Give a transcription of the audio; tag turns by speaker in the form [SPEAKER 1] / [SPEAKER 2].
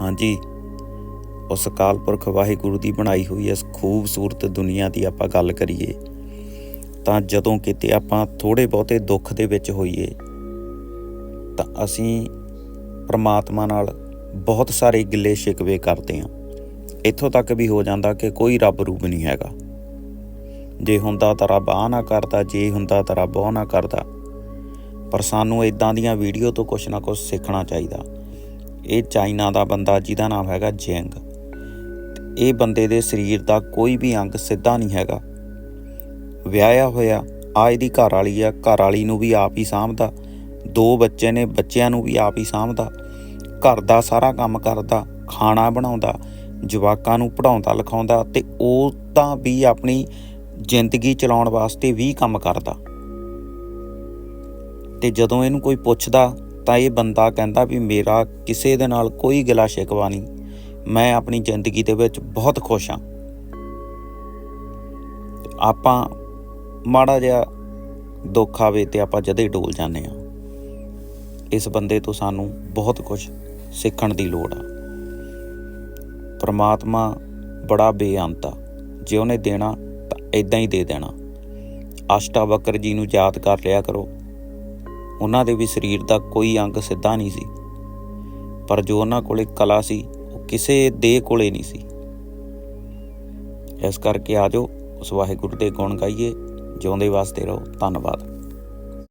[SPEAKER 1] ਹਾਂਜੀ, ਉਸ ਅਕਾਲ ਪੁਰਖ ਵਾਹਿਗੁਰੂ ਦੀ ਬਣਾਈ ਹੋਈ ਇਸ ਖੂਬਸੂਰਤ ਦੁਨੀਆ ਦੀ ਆਪਾਂ ਗੱਲ ਕਰੀਏ, ਤਾਂ ਜਦੋਂ ਕਿਤੇ ਆਪਾਂ ਥੋੜੇ ਬਹੁਤੇ ਦੁੱਖ ਦੇ ਵਿੱਚ ਹੋਈਏ, ਤਾਂ ਅਸੀਂ ਪ੍ਰਮਾਤਮਾ ਨਾਲ ਬਹੁਤ ਸਾਰੇ ਗਿੱਲੇ ਸ਼ਿਕਵੇ ਕਰਦੇ ਹਾਂ। ਇੱਥੋਂ ਤੱਕ ਵੀ ਹੋ ਜਾਂਦਾ ਕਿ ਕੋਈ ਰੱਬ ਰੂਪ ਨਹੀਂ ਹੈਗਾ। ਜੇ ਹੁੰਦਾ ਤਾਂ ਰੱਬ ਆ ਨਾ ਕਰਦਾ, ਜੇ ਹੁੰਦਾ ਤਾਂ ਰੱਬ ਉਹ ਨਾ ਕਰਦਾ। ਪਰ ਸਾਨੂੰ ਇਦਾਂ ਦੀਆਂ ਵੀਡੀਓ ਤੋਂ ਕੁਝ ਨਾ ਕੁਝ ਸਿੱਖਣਾ ਚਾਹੀਦਾ। ਇਹ ਚਾਈਨਾ ਦਾ ਬੰਦਾ ਜਿਹਦਾ ਨਾਮ ਹੈਗਾ ਜੈਂਗ ਇਹ ਬੰਦੇ ਦੇ ਸਰੀਰ ਦਾ ਕੋਈ ਵੀ ਅੰਗ ਸਿੱਧਾ ਨਹੀਂ ਹੈਗਾ। ਵਿਆਹਿਆ ਹੋਇਆ, ਆ ਇਹਦੀ ਘਰ ਵਾਲੀ ਆ ਘਰ ਵਾਲੀ ਨੂੰ ਵੀ ਆਪ ਹੀ ਸਾਂਭਦਾ। ਦੋ ਬੱਚੇ ਨੇ, ਬੱਚਿਆਂ ਨੂੰ ਵੀ ਆਪ ਹੀ ਸਾਂਭਦਾ। ਘਰ ਦਾ ਸਾਰਾ ਕੰਮ ਕਰਦਾ, ਖਾਣਾ ਬਣਾਉਂਦਾ, ਜਵਾਕਾਂ ਨੂੰ ਪੜਾਉਂਦਾ ਲਿਖਾਉਂਦਾ ਤੇ ਉਹ ਤਾਂ ਵੀ ਆਪਣੀ ਜ਼ਿੰਦਗੀ ਚਲਾਉਣ ਵਾਸਤੇ ਵੀ ਕੰਮ ਕਰਦਾ। ਤੇ ਜਦੋਂ ਇਹਨੂੰ ਕੋਈ ਪੁੱਛਦਾ ਤਾਂ ਇਹ ਬੰਦਾ ਕਹਿੰਦਾ ਵੀ ਮੇਰਾ ਕਿਸੇ ਦੇ ਨਾਲ ਕੋਈ ਗਿਲਾ ਸ਼ਿਕਵਾ ਨਹੀਂ। ਮੈਂ ਆਪਣੀ ਜ਼ਿੰਦਗੀ ਦੇ ਵਿੱਚ ਬਹੁਤ ਖੁਸ਼ ਹਾਂ। ਆਪਾਂ ਮਾੜਾ ਜਿਹਾ ਦੁੱਖ ਆਵੇ ਤੇ ਆਪਾਂ ਜਦੇ ਡੋਲ ਜਾਂਦੇ ਆ ਇਸ ਬੰਦੇ ਤੋਂ ਸਾਨੂੰ ਬਹੁਤ ਕੁਝ ਸਿੱਖਣ ਦੀ ਲੋੜ ਆ। ਪ੍ਰਮਾਤਮਾ ਬੜਾ ਬੇਅੰਤ ਆ। ਜੇ ਉਹਨੇ ਦੇਣਾ ਤਾਂ ਇਦਾਂ ਹੀ ਦੇ ਦੇਣਾ। ਅਸ਼ਟਾਵਕਰ ਜੀ ਨੂੰ ਯਾਦ ਕਰ ਲਿਆ ਕਰੋ। ਉਹਨਾਂ ਦੇ ਵੀ ਸਰੀਰ ਦਾ ਕੋਈ ਅੰਗ ਸਿੱਧਾ ਨਹੀਂ ਸੀ। ਪਰ ਜੋ ਉਹਨਾਂ ਕੋਲੇ ਕਲਾ ਸੀ, ਉਹ ਕਿਸੇ ਦੇ ਕੋਲੇ ਨਹੀਂ ਸੀ। ਇਸ ਕਰਕੇ ਆਜੋ ਉਸ ਵਾਹਿਗੁਰੂ ਦੇ ਗੁਣ ਗਾਈਏ, ਜਿਉਂਦੇ ਵਾਸਤੇ ਰਹੋ। ਧੰਨਵਾਦ।